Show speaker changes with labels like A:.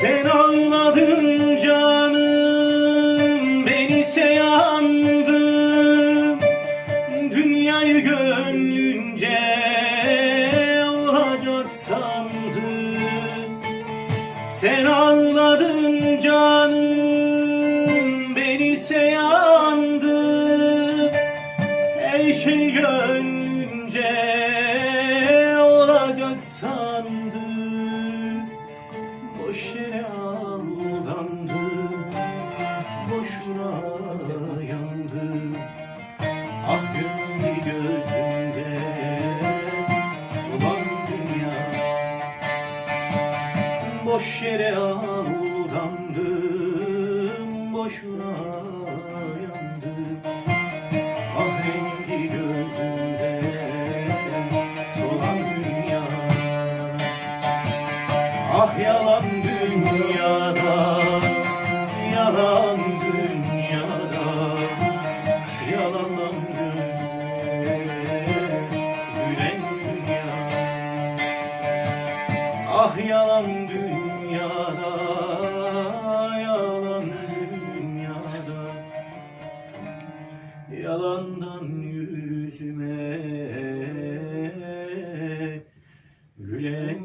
A: Sen ağladın canım beni ise yandım Dünyayı gönlünce olacak sandım Sen ağladın canım beni ise yandım Her şey gönlünce olacak sandım Yandım Ah gönlü gözümde. Solan dünya. Boş yere aldandım Boşuna Ah rengi gözümde Solan dünya. Ah yalan dünyada Yalan gülen dünya. Ah yalan dünyada Yalan dünyada. Yalandan yüzüme Gülen